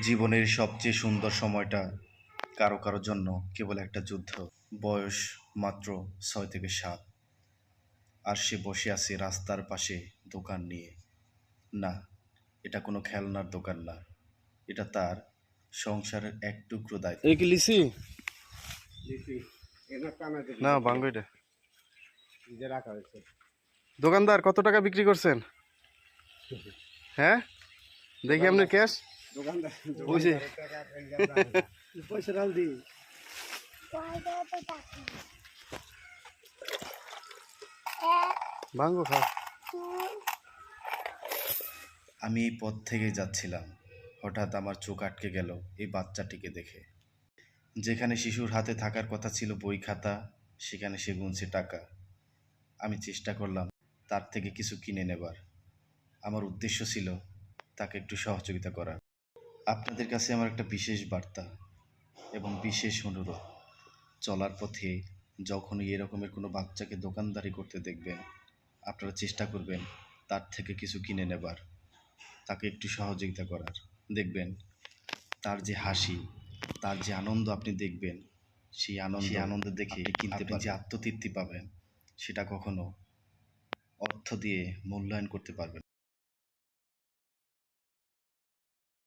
জীবনের সবচেয়ে সুন্দর সময়টা কারও কারও জন্য কেবল একটা যুদ্ধ। বয়স মাত্র ছয় থেকে সাত। আর সে বসে আছে রাস্তার পাশে দোকান নিয়ে। না এটা কোনো খেলনার দোকান না। এটা তার সংসারের এক টুকরো দায়িত্ব। এই কি লিসি? না বাঙ্গো এটা। যে রাখা হয়েছে। দোকানদার কত টাকা বিক্রি করছেন? হ্যাঁ? দেখি আপনার ক্যাশ। দোকানদার। পয়সা ডাল দি। খা। আমি এই পথ থেকে যাচ্ছিলাম। হঠাৎ আমার চোখ আটকে গেল এই বাচ্চাটিকে দেখে। যেখানে শিশুর হাতে থাকার কথা ছিল বই খাতা সেখানে সে গুনছে টাকা। আমি চেষ্টা করলাম তার থেকে কিছু কিনে নেবার। আমার উদ্দেশ্য ছিল তাকে একটু সহযোগিতা করার। আপনাদের কাছে আমার একটা বিশেষ বার্তা এবং বিশেষ অনুরোধ। চলার পথে যখনই এরকমের কোনো বাচ্চাকে দোকানদারি করতে দেখবেন আপনারা চেষ্টা করবেন তার থেকে কিছু কিনে নেবার। তাকে একটু সহযোগিতা করার। দেখবেন তার যে হাসি তার যে আনন্দ আপনি দেখবেন সেই আনন্দ আনন্দ দেখে কিনতে যে আত্মতৃপ্তি পাবেন সেটা কখনো অর্থ দিয়ে মূল্যায়ন করতে পারবেন।